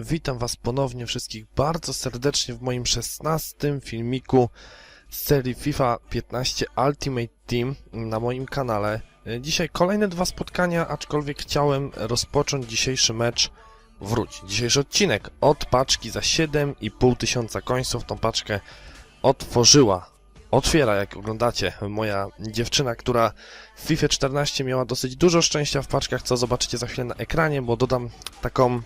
Witam Was ponownie wszystkich bardzo serdecznie w moim 16 filmiku z serii FIFA 15 Ultimate Team na moim kanale. Dzisiaj kolejne dwa spotkania, aczkolwiek chciałem rozpocząć dzisiejszy mecz, wróć, dzisiejszy odcinek od paczki za 7,5 tysiąca końców. Tą paczkę otworzyła, otwiera jak oglądacie, moja dziewczyna, która w FIFA 14 miała dosyć dużo szczęścia w paczkach, co zobaczycie za chwilę na ekranie, bo dodam taką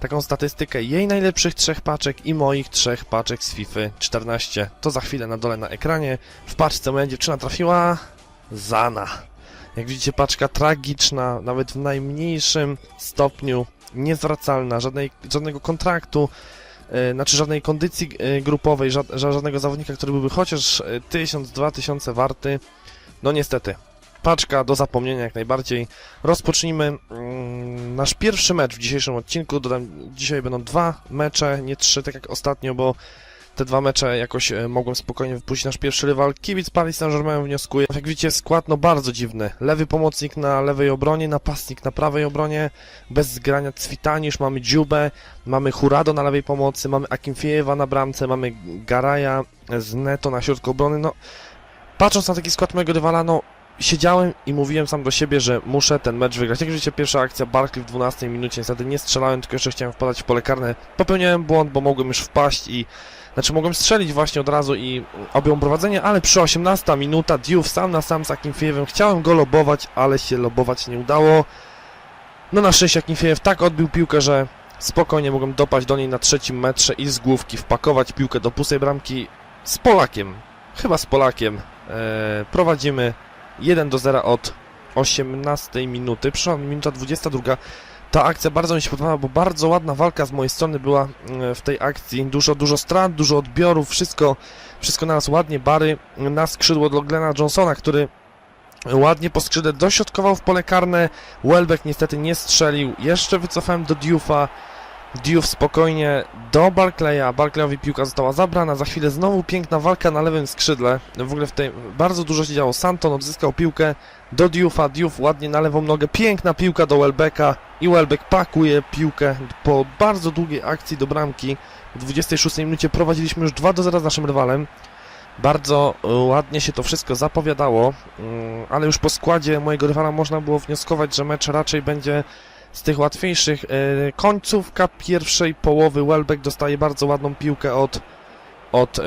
taką statystykę jej najlepszych trzech paczek i moich trzech paczek z FIFA 14. To za chwilę na dole na ekranie. W paczce moja dziewczyna trafiła Zana. Jak widzicie, paczka tragiczna, nawet w najmniejszym stopniu niezwracalna, żadnej, żadnego kontraktu, e, znaczy żadnej kondycji e, grupowej, ża ża- żadnego zawodnika, który byłby chociaż e, 1000-2000 warty. No niestety, paczka do zapomnienia jak najbardziej. Rozpocznijmy mm, nasz pierwszy mecz w dzisiejszym odcinku. Dodam, dzisiaj będą dwa mecze, nie trzy, tak jak ostatnio, bo te dwa mecze jakoś e, mogłem spokojnie wypuścić. Nasz pierwszy rywal, kibic Paris Saint-Germain wnioskuje. Jak widzicie, skład no bardzo dziwny. Lewy pomocnik na lewej obronie, napastnik na prawej obronie, bez zgrania Cwitanisz, mamy Dziubę, mamy Hurado na lewej pomocy, mamy Akimfiejewa na bramce, mamy Garaja z Neto na środku obrony. No, patrząc na taki skład mojego rywala, no siedziałem i mówiłem sam do siebie, że muszę ten mecz wygrać. Jak widzicie, pierwsza akcja, Barkley w 12 minucie, niestety nie strzelałem, tylko jeszcze chciałem wpadać w pole karne. Popełniałem błąd, bo mogłem już wpaść i... Znaczy, mogłem strzelić właśnie od razu i objął prowadzenie, ale przy 18 minuta Diouf sam na sam z Akinfiewem. Chciałem go lobować, ale się lobować nie udało. No na szczęście Akinfiew tak odbił piłkę, że spokojnie mogłem dopaść do niej na trzecim metrze i z główki wpakować piłkę do pustej bramki z Polakiem. Chyba z Polakiem. Eee, prowadzimy 1 do 0 od 18 minuty. Przyszła mi minuta 22. Ta akcja bardzo mi się podobała, bo bardzo ładna walka z mojej strony była mm, w tej akcji. Dużo, dużo strat, dużo odbiorów, wszystko, wszystko na nas ładnie. Bary na skrzydło do Glena Johnsona, który ładnie po skrzydle dośrodkował w pole karne. Welbeck niestety nie strzelił. Jeszcze wycofałem do Diouf'a. Diouf spokojnie do Barclaya. Barclayowi piłka została zabrana. Za chwilę znowu piękna walka na lewym skrzydle. W ogóle w tej bardzo dużo się działo. Santon odzyskał piłkę do Diouf'a. Diouf ładnie na lewą nogę. Piękna piłka do Welbecka. I Welbeck pakuje piłkę po bardzo długiej akcji do bramki. W 26 minucie prowadziliśmy już 2 do 0 z naszym rywalem. Bardzo e, ładnie się to wszystko zapowiadało, mm, ale już po składzie mojego rywala można było wnioskować, że mecz raczej będzie z tych łatwiejszych. E, Końcówka pierwszej połowy Welbeck dostaje bardzo ładną piłkę od od e,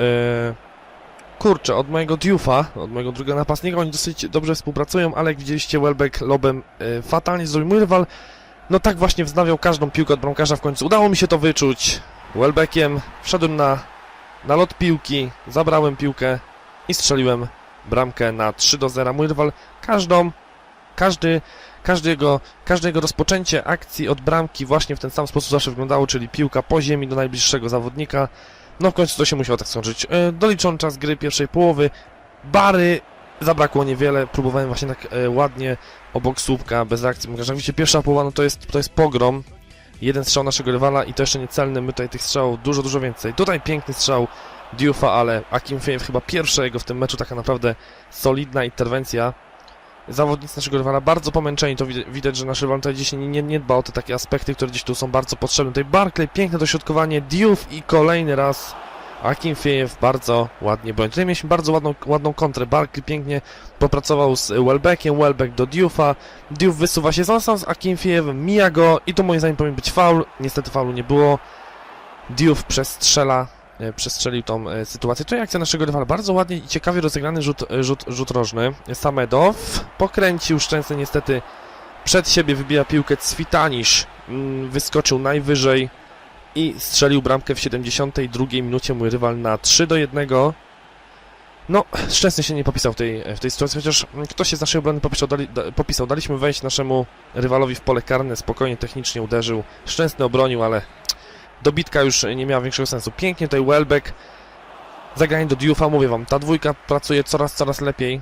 kurczę, od mojego Diouf'a, od mojego drugiego napastnika. Oni dosyć dobrze współpracują, ale jak widzieliście Welbeck lobem e, fatalnie zrobił mój rywal. No tak właśnie wznawiał każdą piłkę od bramkarza w końcu. Udało mi się to wyczuć. Welbeckiem wszedłem na, na lot piłki, zabrałem piłkę i strzeliłem bramkę na 3 do 0. Mój rywal każdą, każdy, każdy jego, każde jego rozpoczęcie akcji od bramki właśnie w ten sam sposób zawsze wyglądało, czyli piłka po ziemi do najbliższego zawodnika. No w końcu to się musiało tak skończyć. E, Doliczony czas gry pierwszej połowy. Bary zabrakło niewiele. Próbowałem właśnie tak e, ładnie obok słupka, bez że widzicie, pierwsza połowa no to jest, to jest pogrom. Jeden strzał naszego rywala i to jeszcze niecelny. My tutaj tych strzałów dużo, dużo więcej. Tutaj piękny strzał Diouf'a, ale Akim chyba pierwsza jego w tym meczu taka naprawdę solidna interwencja. Zawodnicy naszego rywala bardzo pomęczeni, to widać, że nasz rywal tutaj gdzieś nie, nie, dba o te takie aspekty, które gdzieś tu są bardzo potrzebne. Tutaj Barclay, piękne dośrodkowanie, Diouf i kolejny raz Akim bardzo ładnie broni. Tutaj mieliśmy bardzo ładną, ładną kontrę. Barkley pięknie popracował z Welbeckiem, Welbeck do Diouf'a. Diouf wysuwa się, został z Akim mija go i tu moim zdaniem powinien być faul. Niestety faulu nie było. Diouf przestrzela, przestrzelił tą e, sytuację. To akcja naszego rywala. Bardzo ładnie i ciekawie rozegrany rzut, e, rzut, rzut rożny. Samedow pokręcił szczęście niestety przed siebie, wybija piłkę Cwitanisz. Mm, Wyskoczył najwyżej i strzelił bramkę w 72 minucie mój rywal na 3 do 1. No, szczęście się nie popisał w tej, w tej sytuacji, chociaż ktoś się z naszej obrony popisał, dali, da, popisał. Daliśmy wejść naszemu rywalowi w pole karne, spokojnie, technicznie uderzył. Szczęsny obronił, ale dobitka już nie miała większego sensu. Pięknie tutaj Welbeck. Zagranie do Diouf'a, mówię wam, ta dwójka pracuje coraz, coraz lepiej.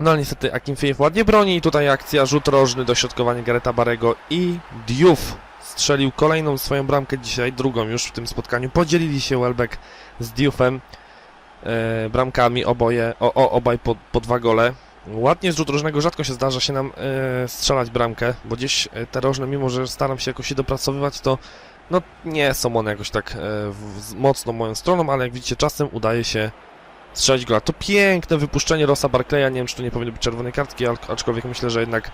No ale niestety Akinfejew ładnie broni i tutaj akcja, rzut rożny, dośrodkowanie Gareta Barego i Diouf strzelił kolejną swoją bramkę dzisiaj, drugą już w tym spotkaniu. Podzielili się Welbeck z Dioufem e, bramkami, oboje, o, o, obaj po, po dwa gole. Ładnie z rzutu rożnego rzadko się zdarza się nam e, strzelać bramkę, bo gdzieś e, te rożne, mimo że staram się jakoś się dopracowywać, to no nie są one jakoś tak e, w, mocno moją stroną, ale jak widzicie czasem udaje się strzelić gola. To piękne wypuszczenie Rossa Barclaya, nie wiem czy to nie powinny być czerwone kartki, aczkolwiek myślę, że jednak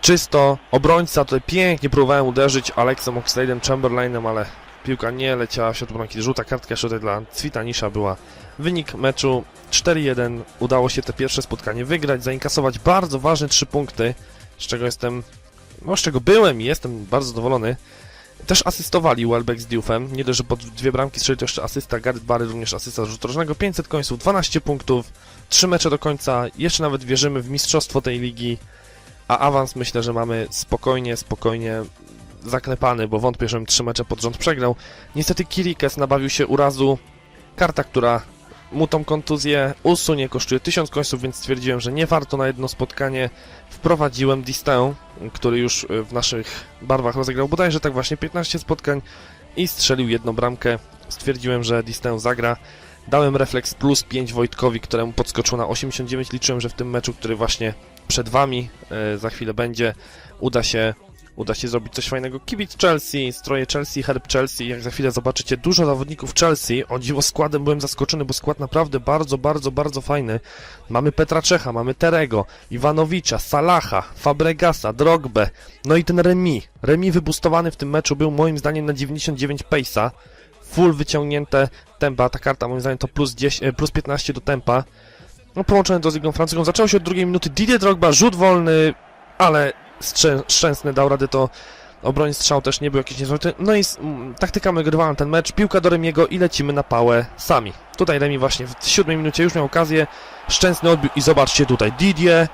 czysto. Obrońca tutaj pięknie próbowałem uderzyć Alexem Oxlade'em, Chamberlainem, ale piłka nie leciała w bramki. Żółta kartka jeszcze tutaj dla Cwitanisza była. Wynik meczu 4-1. Udało się te pierwsze spotkanie wygrać, zainkasować bardzo ważne trzy punkty, z czego jestem, no z czego byłem i jestem bardzo zadowolony. Też asystowali Welbeck z Dioufem. Nie dość, że po dwie bramki strzelił to jeszcze asysta Gareth Barry, również asysta z rzutu rożnego. 500 końców, 12 punktów, 3 mecze do końca. Jeszcze nawet wierzymy w mistrzostwo tej ligi. A awans myślę, że mamy spokojnie, spokojnie zaklepany, bo wątpię, żebym trzy mecze pod rząd przegrał. Niestety Kirikes nabawił się urazu. Karta, która mu tą kontuzję usunie, kosztuje 1000 końców, więc stwierdziłem, że nie warto na jedno spotkanie. Wprowadziłem Distę, który już y, w naszych barwach rozegrał bodajże tak właśnie 15 spotkań i strzelił jedną bramkę. Stwierdziłem, że Distę zagra. Dałem refleks plus 5 Wojtkowi, któremu podskoczył na 89. Liczyłem, że w tym meczu, który właśnie przed Wami e, za chwilę będzie, uda się, uda się zrobić coś fajnego. Kibic Chelsea, stroje Chelsea, herb Chelsea, jak za chwilę zobaczycie, dużo zawodników Chelsea. O dziwo składem byłem zaskoczony, bo skład naprawdę bardzo, bardzo, bardzo fajny. Mamy Petra Czecha, mamy Terego, Iwanowicza, Salaha, Fabregasa, Drogbę, no i ten Remi. Remi wybustowany w tym meczu był moim zdaniem na 99 pace'a. Full wyciągnięte tempa, ta karta moim zdaniem to plus, 10, e, plus 15 do tempa. No połączone to z ligą francuską. Zaczęło się od drugiej minuty. Didier Drogba, rzut wolny, ale szczęsny dał radę to obroń strzał też nie był jakiś niezwykły. No i taktyka wygrywała ten mecz, piłka do Remiego i lecimy na pałę sami. Tutaj Remi właśnie w siódmej minucie już miał okazję, szczęsny odbił i zobaczcie tutaj Didier,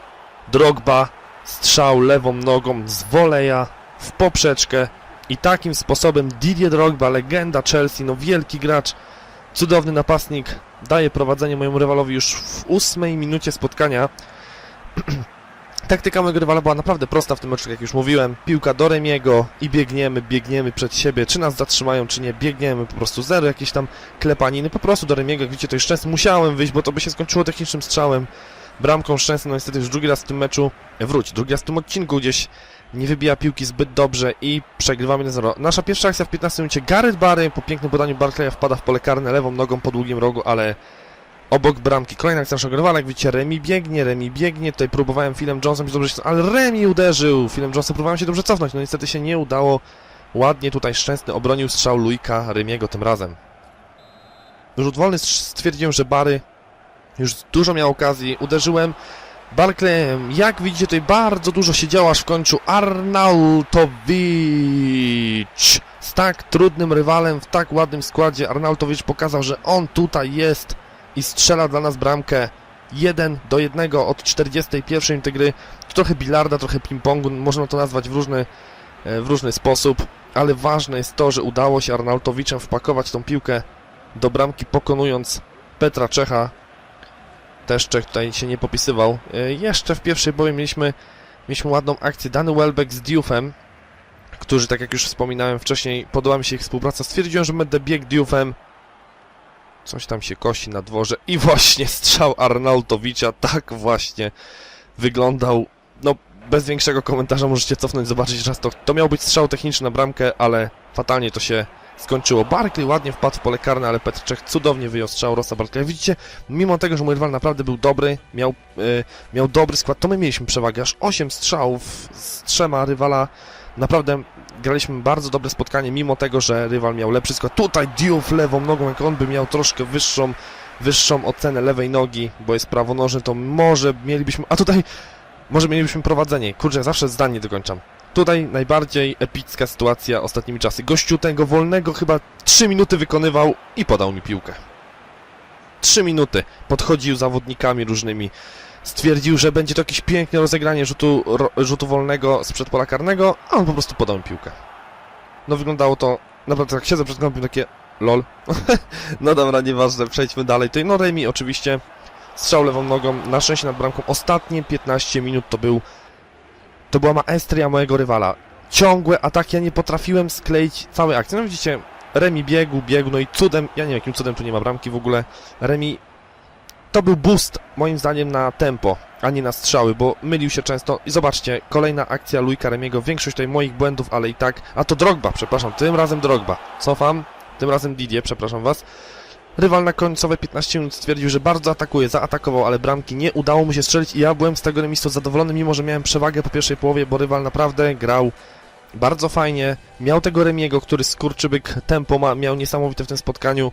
Drogba, strzał lewą nogą z woleja w poprzeczkę i takim sposobem Didier Drogba, legenda Chelsea, no wielki gracz, cudowny napastnik, daje prowadzenie mojemu rywalowi już w ósmej minucie spotkania. Taktyka mojego rywala była naprawdę prosta w tym meczu, jak już mówiłem. Piłka do Remiego i biegniemy, biegniemy przed siebie. Czy nas zatrzymają, czy nie, biegniemy po prostu. Zero jakieś tam klepaniny, po prostu do Remiego. Jak widzicie, to już szczęście musiałem wyjść, bo to by się skończyło technicznym strzałem. Bramką szczęsny, no niestety już drugi raz w tym meczu, wróć, drugi raz w tym odcinku gdzieś nie wybija piłki zbyt dobrze i przegrywamy 1-0. Nasza pierwsza akcja w 15 minucie, Gareth Barry po pięknym podaniu Barclaya wpada w pole karne lewą nogą po długim rogu, ale obok bramki. Kolejna akcja naszego rywala, jak widzicie, Remi biegnie, Remi biegnie, tutaj próbowałem Philem Johnsonem się dobrze się, ale Remi uderzył, Philem Johnsonem próbowałem się dobrze cofnąć, no niestety się nie udało. Ładnie tutaj Szczęsny obronił strzał Luika Remiego tym razem. Rzut wolny stwierdziłem, że Bary już dużo miał okazji, uderzyłem Barclayem, jak widzicie tutaj bardzo dużo się działo, aż w końcu Arnautowicz z tak trudnym rywalem w tak ładnym składzie Arnautowicz pokazał, że on tutaj jest i strzela dla nas bramkę 1 do 1 od 41 minuty gry. Trochę bilarda, trochę ping-pongu, można to nazwać w różny, e, w różny sposób, ale ważne jest to, że udało się Arnautowiczem wpakować tą piłkę do bramki, pokonując Petra Czecha. Też Czech tutaj się nie popisywał. E, Jeszcze w pierwszej boju mieliśmy, mieliśmy ładną akcję. Dany Welbeck z Dioufem, którzy, tak jak już wspominałem wcześniej, podoba mi się ich współpraca. Stwierdziłem, że będę biegł Dioufem. Coś tam się kosi na dworze i właśnie strzał Arnautowicza tak właśnie wyglądał. No, bez większego komentarza możecie cofnąć, zobaczyć raz to. To miał być strzał techniczny na bramkę, ale fatalnie to się skończyło. Barkley ładnie wpadł w pole karne, ale Petr Czech cudownie wyjął strzał Rossa Barkleya. Widzicie, mimo tego, że mój rywal naprawdę był dobry, miał, y, miał dobry skład, to my mieliśmy przewagę. Aż 8 strzałów z trzema rywala. Naprawdę graliśmy bardzo dobre spotkanie, mimo tego, że rywal miał lepszy skład. Tutaj Diouf lewą nogą, jak on by miał troszkę wyższą, wyższą ocenę lewej nogi, bo jest prawonożny, to może mielibyśmy... A tutaj może mielibyśmy prowadzenie. Kurczę, zawsze zdanie dokończam. Tutaj najbardziej epicka sytuacja ostatnimi czasy. Gościu tego wolnego chyba 3 minuty wykonywał i podał mi piłkę. 3 minuty. Podchodził zawodnikami różnymi. Stwierdził, że będzie to jakieś piękne rozegranie rzutu, rzutu wolnego sprzed pola karnego, a on po prostu podał mi piłkę. No wyglądało to, naprawdę tak siedzę przed kąpem takie lol. no dobra, nieważne, przejdźmy dalej. Tutaj no Remi oczywiście strzał lewą nogą, na szczęście nad bramką. Ostatnie 15 minut to był to była maestria mojego rywala. Ciągłe ataki, ja nie potrafiłem skleić całej akcji. No widzicie, Remi biegł, biegł, no i cudem, ja nie wiem jakim cudem tu nie ma bramki w ogóle. Remi, to był boost moim zdaniem na tempo. a nie na strzały, bo mylił się często. I zobaczcie, kolejna akcja Luika Remiego, większość tutaj moich błędów, ale i tak. A to Drogba, przepraszam, tym razem Drogba. Cofam, tym razem Didier, przepraszam was. Rywal na końcowe 15 minut stwierdził, że bardzo atakuje, zaatakował, ale bramki nie udało mu się strzelić i ja byłem z tego remisu zadowolony, mimo że miałem przewagę po pierwszej połowie, bo rywal naprawdę grał bardzo fajnie. Miał tego Remiego, który skurczybyk tempo ma, miał niesamowite w tym spotkaniu.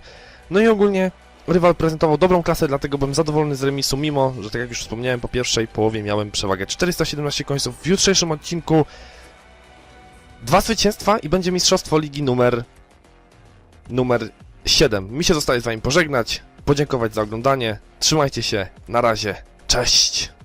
No i ogólnie rywal prezentował dobrą klasę, dlatego byłem zadowolony z remisu, mimo że tak jak już wspomniałem, po pierwszej połowie miałem przewagę 417 końców. W jutrzejszym odcinku dwa zwycięstwa i będzie mistrzostwo ligi numer numer 7. Mi się zostaje z wami pożegnać, podziękować za oglądanie. Trzymajcie się, na razie, cześć!